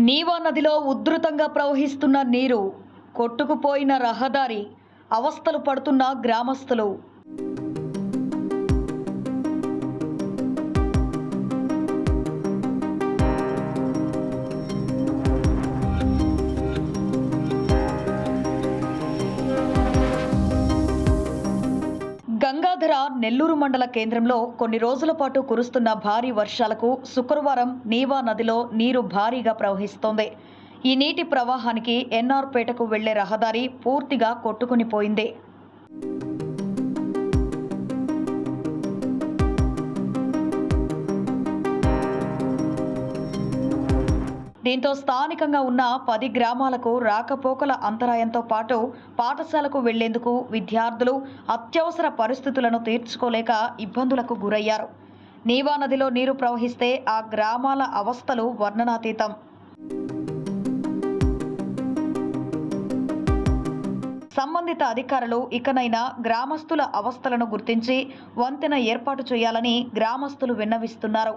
నీవా నదిలో ఉధృతంగా ప్రవహిస్తున్న నీరు కొట్టుకుపోయిన రహదారి అవస్థలు పడుతున్న గ్రామస్తులు. గంగాధర నెల్లూరు మండల కేంద్రంలో కొన్ని రోజుల పాటు కురుస్తున్న భారీ వర్షాలకు శుక్రవారం నీవా నదిలో నీరు భారీగా ప్రవహిస్తోంది. ఈ నీటి ప్రవాహానికి ఎన్ఆర్పేటకు వెళ్ళే రహదారి పూర్తిగా కొట్టుకునిపోయింది. దీంతో స్థానికంగా ఉన్న పది గ్రామాలకు రాకపోకల అంతరాయంతో పాటు పాఠశాలకు వెళ్ళేందుకు విద్యార్థులు అత్యవసర పరిస్థితులను తీర్చుకోలేక ఇబ్బందులకు గురయ్యారు. నీవా నదిలో నీరు ప్రవహిస్తే ఆ గ్రామాల అవస్థలు వర్ణనాతీతం. సంబంధిత అధికారులు ఇకనైనా గ్రామస్తుల అవస్థలను గుర్తించి వంతెన ఏర్పాటు చేయాలని గ్రామస్తులు విన్నవిస్తున్నారు.